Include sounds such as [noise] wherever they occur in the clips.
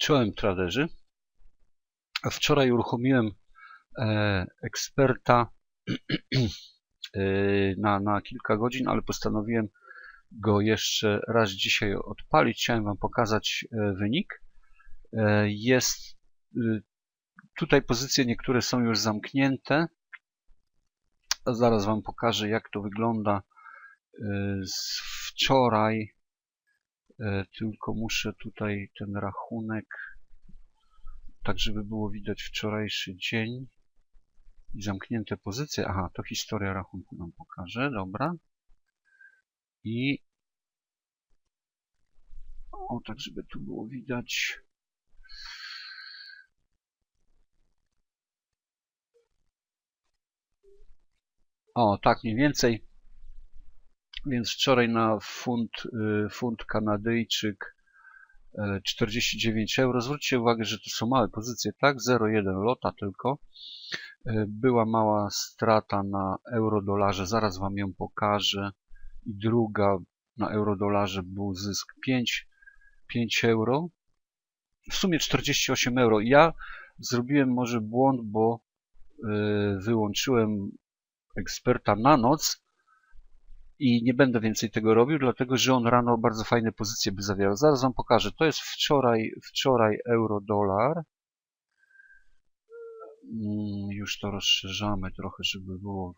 Czołem traderzy. Wczoraj uruchomiłem e, eksperta [clears throat] e, na, na kilka godzin, ale postanowiłem go jeszcze raz dzisiaj odpalić. Chciałem Wam pokazać e, wynik. Jest tutaj pozycje niektóre są już zamknięte. Zaraz Wam pokażę jak to wygląda z wczoraj. Tylko muszę tutaj ten rachunek tak żeby było widać wczorajszy dzień i zamknięte pozycje. Aha, to historia rachunku nam pokaże, dobra. I o, tak żeby tu było widać. O, tak mniej więcej. Więc wczoraj na funt, y, funt kanadyjczyk 49 euro. Zwróćcie uwagę, że to są małe pozycje, tak? 0,1 lota tylko. E, była mała strata na euro-dolarze, zaraz Wam ją pokażę. I druga na euro-dolarze był zysk 5, 5 euro. W sumie 48 euro. Ja zrobiłem może błąd, bo wyłączyłem eksperta na noc i nie będę więcej tego robił, dlatego że on rano bardzo fajne pozycje by zawierał. Zaraz Wam pokażę. To jest wczoraj, wczoraj euro-dolar. Mm, już to rozszerzamy trochę, żeby było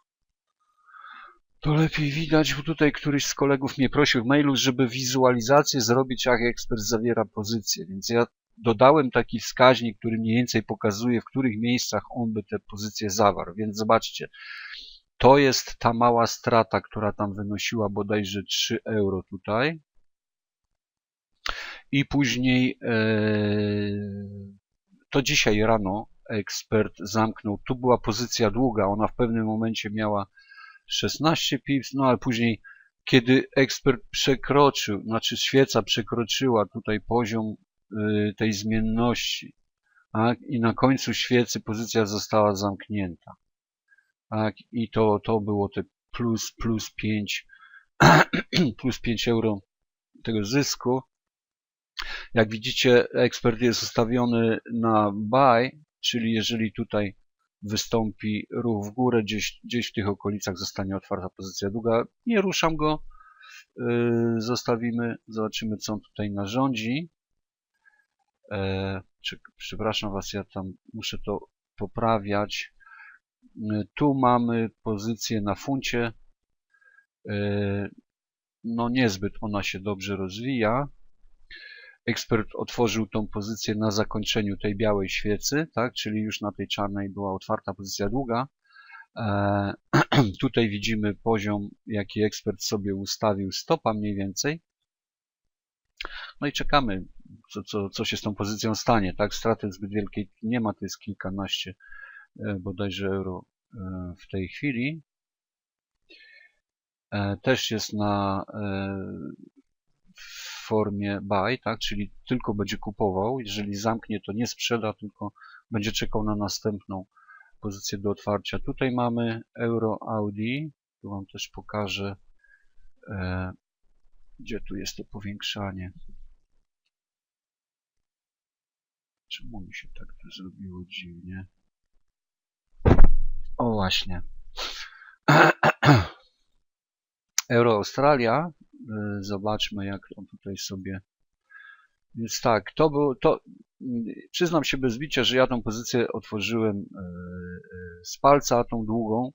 to lepiej widać, bo tutaj któryś z kolegów mnie prosił w mailu, żeby wizualizację zrobić, jak ekspert zawiera pozycję, więc ja dodałem taki wskaźnik, który mniej więcej pokazuje, w których miejscach on by te pozycje zawarł, więc zobaczcie, to jest ta mała strata, która tam wynosiła bodajże 3 euro tutaj. I później e, to dzisiaj rano ekspert zamknął. Tu była pozycja długa, ona w pewnym momencie miała 16 pips, no ale później kiedy ekspert przekroczył, znaczy świeca przekroczyła tutaj poziom e, tej zmienności tak, i na końcu świecy pozycja została zamknięta. Tak, i to, to było te plus, plus 5, [clears throat] plus 5 euro tego zysku. Jak widzicie, ekspert jest ustawiony na buy, czyli jeżeli tutaj wystąpi ruch w górę, gdzieś, gdzieś w tych okolicach zostanie otwarta pozycja długa. Nie ruszam go, yy, zostawimy, zobaczymy co on tutaj narządzi. E, przepraszam Was, ja tam muszę to poprawiać. Tu mamy pozycję na funcie. E, no niezbyt ona się dobrze rozwija. Ekspert otworzył tą pozycję na zakończeniu tej białej świecy, tak? czyli już na tej czarnej była otwarta pozycja długa. E, [clears throat] tutaj widzimy poziom, jaki ekspert sobie ustawił stopa mniej więcej. No i czekamy, co, co, co się z tą pozycją stanie. Tak, straty zbyt wielkiej nie ma, to jest kilkanaście bodajże euro e, w tej chwili. E, też jest na w formie buy, tak, czyli tylko będzie kupował. Jeżeli zamknie, to nie sprzeda, tylko będzie czekał na następną pozycję do otwarcia. Tutaj mamy euro Audi. Tu Wam też pokażę, gdzie tu jest to powiększanie. Czemu mi się tak to zrobiło dziwnie? O właśnie. [clears throat] Euro Australia. Y, zobaczmy, jak on tutaj sobie. Więc tak, to był. To, przyznam się bez bicia, że ja tą pozycję otworzyłem y, y, z palca, tą długą.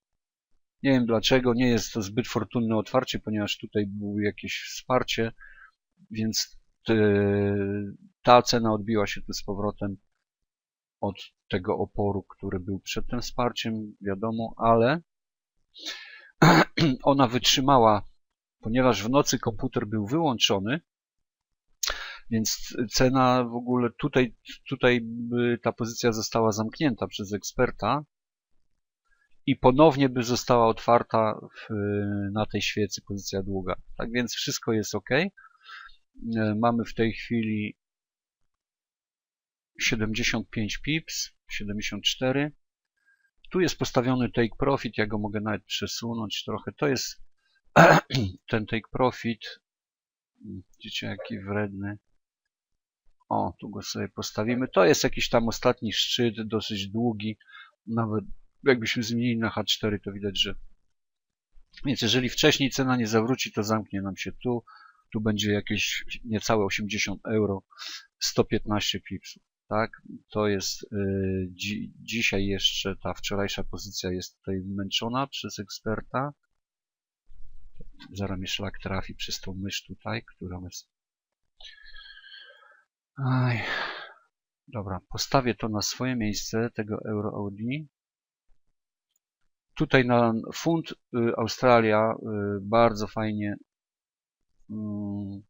Nie wiem dlaczego, nie jest to zbyt fortunne otwarcie, ponieważ tutaj było jakieś wsparcie, więc ta cena odbiła się tu z powrotem od tego oporu, który był przed tym wsparciem, wiadomo, ale [clears throat] ona wytrzymała, ponieważ w nocy komputer był wyłączony, więc cena w ogóle tutaj, tutaj by ta pozycja została zamknięta przez eksperta i ponownie by została otwarta w, na tej świecy pozycja długa. Tak więc wszystko jest ok. E, mamy w tej chwili 75 pips, 74. Tu jest postawiony take profit, ja go mogę nawet przesunąć trochę. To jest [clears throat] ten take profit. Widzicie jaki wredny. O, tu go sobie postawimy. To jest jakiś tam ostatni szczyt, dosyć długi. Nawet jakbyśmy zmienili na H4, to widać, że... Więc jeżeli wcześniej cena nie zawróci, to zamknie nam się tu. Tu będzie jakieś niecałe 80 euro, 115 pipsów. Tak, to jest y, dzi dzisiaj jeszcze ta wczorajsza pozycja jest tutaj męczona przez eksperta. Zaraz mi szlak trafi przez tą mysz tutaj, która jest Aj. Dobra, postawię to na swoje miejsce, tego Euro Audi. Tutaj na funt y, Australia y, bardzo fajnie mm,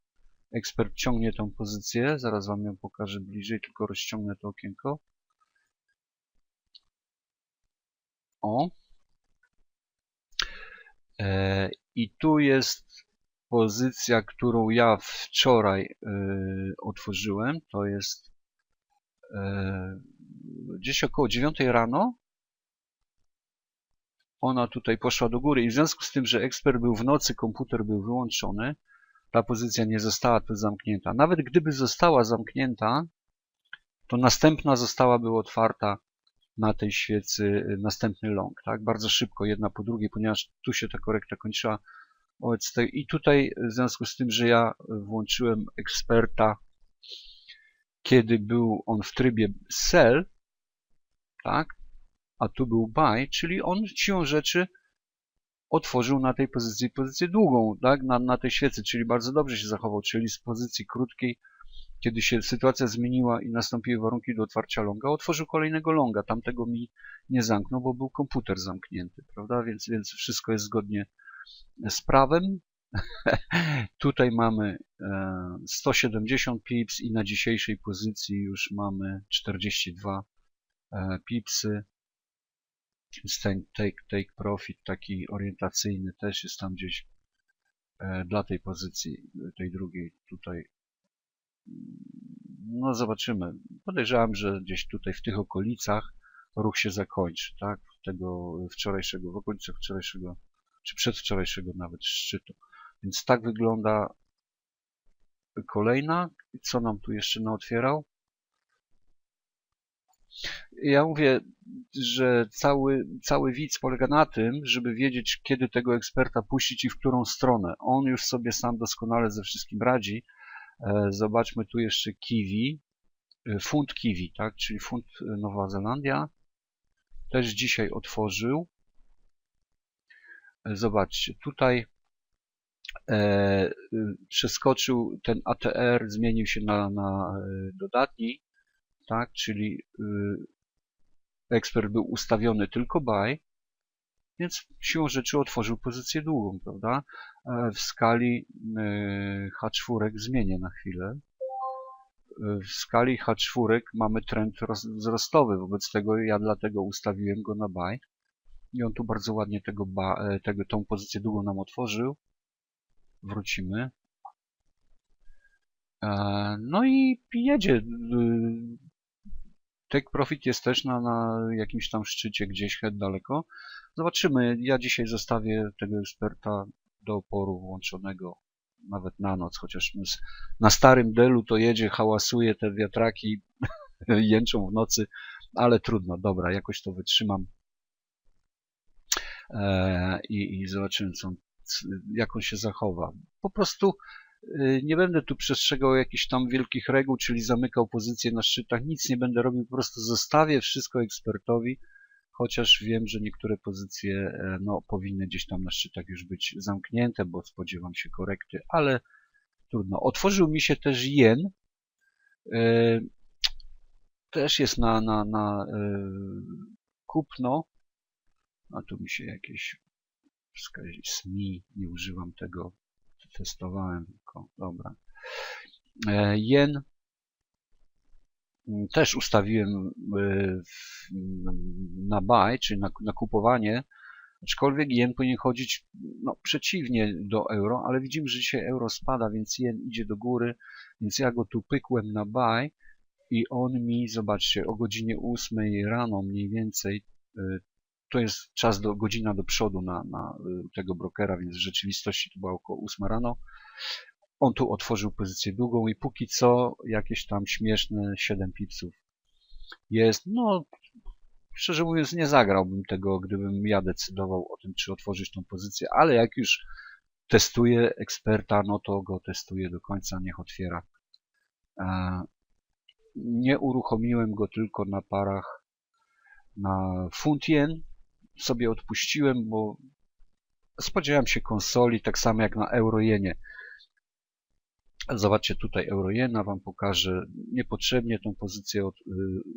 ekspert ciągnie tą pozycję. Zaraz Wam ją pokażę bliżej, tylko rozciągnę to okienko. O. E, I tu jest pozycja, którą ja wczoraj y, otworzyłem. To jest e, gdzieś około 9 rano. Ona tutaj poszła do góry i w związku z tym, że ekspert był w nocy, komputer był wyłączony, ta pozycja nie została tu zamknięta. Nawet gdyby została zamknięta, to następna zostałaby otwarta na tej świecy y, następny long, tak? Bardzo szybko, jedna po drugiej, ponieważ tu się ta korekta kończyła. I tutaj w związku z tym, że ja włączyłem eksperta, kiedy był on w trybie sell, tak? A tu był buy, czyli on siłą rzeczy otworzył na tej pozycji pozycję długą, tak? Na, na tej świecy, czyli bardzo dobrze się zachował, czyli z pozycji krótkiej, kiedy się sytuacja zmieniła i nastąpiły warunki do otwarcia longa, otworzył kolejnego longa. Tamtego mi nie zamknął, bo był komputer zamknięty, prawda? Więc, więc wszystko jest zgodnie z prawem. [laughs] Tutaj mamy 170 e, pips i na dzisiejszej pozycji już mamy 42 e, Ten take, take profit taki orientacyjny też jest tam gdzieś e, dla tej pozycji, tej drugiej tutaj. No zobaczymy. Podejrzewam, że gdzieś tutaj w tych okolicach ruch się zakończy, tak? Tego wczorajszego, w okolicach wczorajszego, czy przedwczorajszego nawet szczytu. Więc tak wygląda kolejna. Co nam tu jeszcze naotwierał? Ja mówię, że cały, cały widz polega na tym, żeby wiedzieć, kiedy tego eksperta puścić i w którą stronę. On już sobie sam doskonale ze wszystkim radzi. E, zobaczmy tu jeszcze kiwi, e, funt kiwi, tak, czyli funt Nowa Zelandia. Też dzisiaj otworzył. E, zobaczcie, tutaj e, przeskoczył ten ATR, zmienił się na, na dodatni tak? Czyli y, ekspert był ustawiony tylko buy, więc siłą rzeczy otworzył pozycję długą, prawda? E, w skali y, H4 zmienię na chwilę. E, w skali H4 mamy trend wzrostowy, wobec tego ja dlatego ustawiłem go na buy. I on tu bardzo ładnie tego, e, tego, tą pozycję długą nam otworzył. Wrócimy. No i jedzie Take Profit jest też na, na jakimś tam szczycie gdzieś daleko. Zobaczymy. Ja dzisiaj zostawię tego eksperta do oporu włączonego nawet na noc, chociaż na starym Delu to jedzie, hałasuje te wiatraki, [laughs] jęczą w nocy, ale trudno, dobra, jakoś to wytrzymam eee, i, i zobaczymy, co, jak on się zachowa. Po prostu nie będę tu przestrzegał jakichś tam wielkich reguł, czyli zamykał pozycję na szczytach, nic nie będę robił, po prostu zostawię wszystko ekspertowi, chociaż wiem, że niektóre pozycje e, no, powinny gdzieś tam na szczytach już być zamknięte, bo spodziewam się korekty, ale trudno. Otworzył mi się też jen, e, też jest na, na, na e, kupno, a tu mi się jakieś SMI, nie używam tego testowałem tylko, dobra. E, jen mm, też ustawiłem e, na buy, czyli na, na kupowanie, aczkolwiek jen powinien chodzić no, przeciwnie do euro, ale widzimy, że dzisiaj euro spada, więc jen idzie do góry, więc ja go tu pykłem na buy i on mi, zobaczcie, o godzinie 8 rano mniej więcej e, to jest czas do godzina do przodu na, na y, tego brokera, więc w rzeczywistości to było około 8 rano. on tu otworzył pozycję długą i póki co jakieś tam śmieszne 7 pipsów jest. No, szczerze mówiąc, nie zagrałbym tego, gdybym ja decydował o tym, czy otworzyć tą pozycję, ale jak już testuję eksperta, no to go testuję do końca, niech otwiera. Nie uruchomiłem go tylko na parach na funt jen. Sobie odpuściłem, bo spodziewałem się konsoli, tak samo jak na eurojenie. Zobaczcie tutaj eurojena, Wam pokażę. Niepotrzebnie tą pozycję od, y,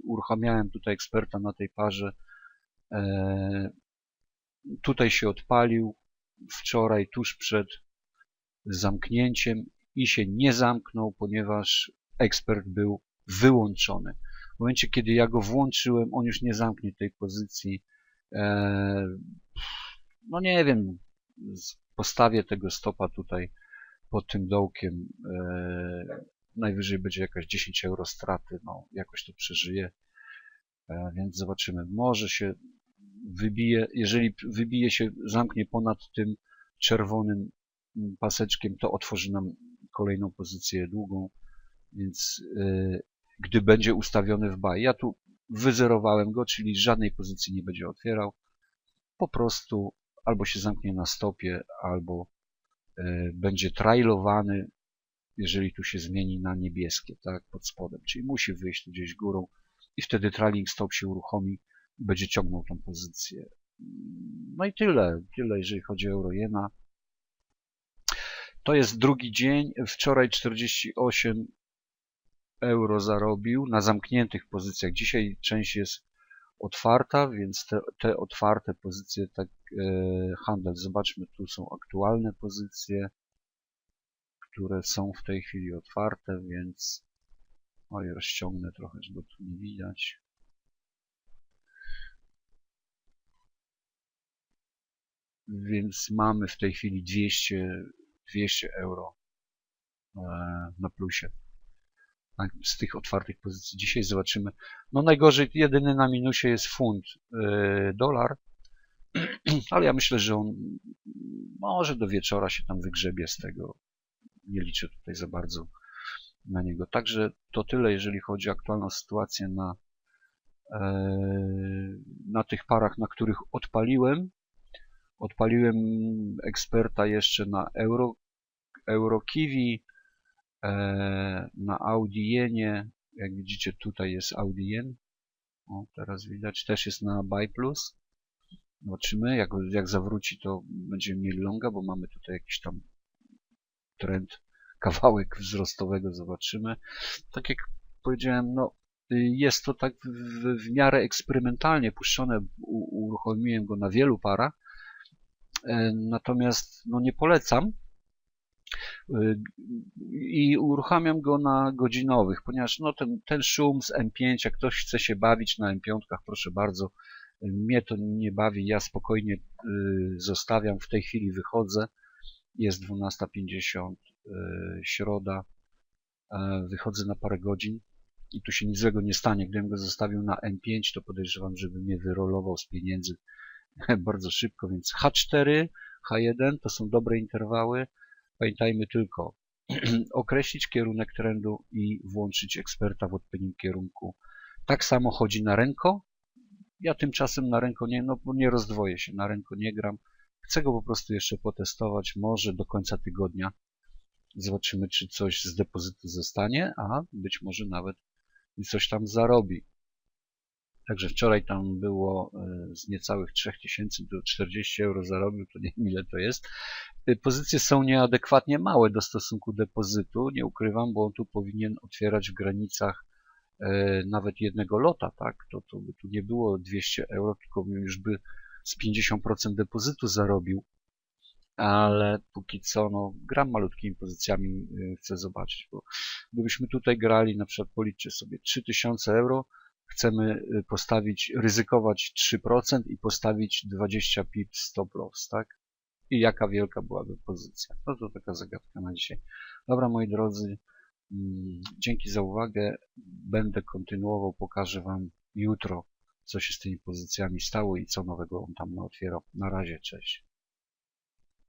uruchamiałem tutaj eksperta na tej parze. E, tutaj się odpalił wczoraj tuż przed zamknięciem i się nie zamknął, ponieważ ekspert był wyłączony. W momencie, kiedy ja go włączyłem, on już nie zamknie tej pozycji. E, no nie wiem, postawię tego stopa tutaj pod tym dołkiem. E, najwyżej będzie jakaś 10 euro straty, no jakoś to przeżyje. E, więc zobaczymy. Może się wybije, jeżeli wybije się, zamknie ponad tym czerwonym paseczkiem, to otworzy nam kolejną pozycję długą, więc gdy będzie ustawiony w buy, ja tu wyzerowałem go, czyli żadnej pozycji nie będzie otwierał, po prostu albo się zamknie na stopie, albo yy, będzie trailowany, jeżeli tu się zmieni na niebieskie, tak, pod spodem, czyli musi wyjść tu gdzieś górą i wtedy trailing stop się uruchomi i będzie ciągnął tą pozycję. No i tyle, tyle jeżeli chodzi o Eurojena. To jest drugi dzień. Wczoraj 48 euro zarobił na zamkniętych pozycjach. Dzisiaj część jest otwarta, więc te, te otwarte pozycje, tak e, handel, zobaczmy, tu są aktualne pozycje, które są w tej chwili otwarte, więc oj, rozciągnę trochę, bo tu nie widać. Więc mamy w tej chwili 200 200 euro e, na plusie z tych otwartych pozycji. Dzisiaj zobaczymy. No najgorzej, jedyny na minusie jest funt e, dolar, [clears throat] ale ja myślę, że on może do wieczora się tam wygrzebie z tego. Nie liczę tutaj za bardzo na niego. Także to tyle, jeżeli chodzi o aktualną sytuację na, e, na tych parach, na których odpaliłem. Odpaliłem eksperta jeszcze na Euro, EuroKiwi, e, na Audienie. Jak widzicie, tutaj jest Audien. O, teraz widać, też jest na Buy Plus. Zobaczymy, jak, jak zawróci, to będziemy mieli longa, bo mamy tutaj jakiś tam trend, kawałek wzrostowego, zobaczymy. Tak jak powiedziałem, no, jest to tak w, w miarę eksperymentalnie puszczone. U, uruchomiłem go na wielu parach. E, natomiast no, nie polecam i uruchamiam go na godzinowych, ponieważ no, ten, ten szum z M5, jak ktoś chce się bawić na M5, proszę bardzo, mnie to nie bawi, ja spokojnie y, zostawiam, w tej chwili wychodzę, jest 12.50 y, środa, wychodzę na parę godzin i tu się nic złego nie stanie. Gdybym go zostawił na M5, to podejrzewam, żeby mnie wyrolował z pieniędzy [laughs] bardzo szybko, więc H4, H1 to są dobre interwały. Pamiętajmy tylko [clears throat] określić kierunek trendu i włączyć eksperta w odpowiednim kierunku. Tak samo chodzi na ręko. Ja tymczasem na ręko nie, no nie rozdwoję się, na ręko nie gram. Chcę go po prostu jeszcze potestować, może do końca tygodnia. Zobaczymy, czy coś z depozytu zostanie, a być może nawet coś tam zarobi. Także wczoraj tam było e, z niecałych 3000 do 40 euro zarobił, to nie wiem ile to jest. E, pozycje są nieadekwatnie małe do stosunku depozytu, nie ukrywam, bo on tu powinien otwierać w granicach e, nawet jednego lota, tak? To, to by tu nie było 200 euro, tylko już by z 50% depozytu zarobił, ale póki co, no, gram malutkimi pozycjami, chcę zobaczyć, bo gdybyśmy tutaj grali, na przykład policzcie sobie 3000 euro, chcemy y, postawić, ryzykować 3% i postawić 20 pip stop loss, tak? I jaka wielka byłaby pozycja? No to taka zagadka na dzisiaj. Dobra, moi drodzy, mm, dzięki za uwagę. Będę kontynuował, pokażę Wam jutro, co się z tymi pozycjami stało i co nowego on tam otwierał. Na razie, cześć.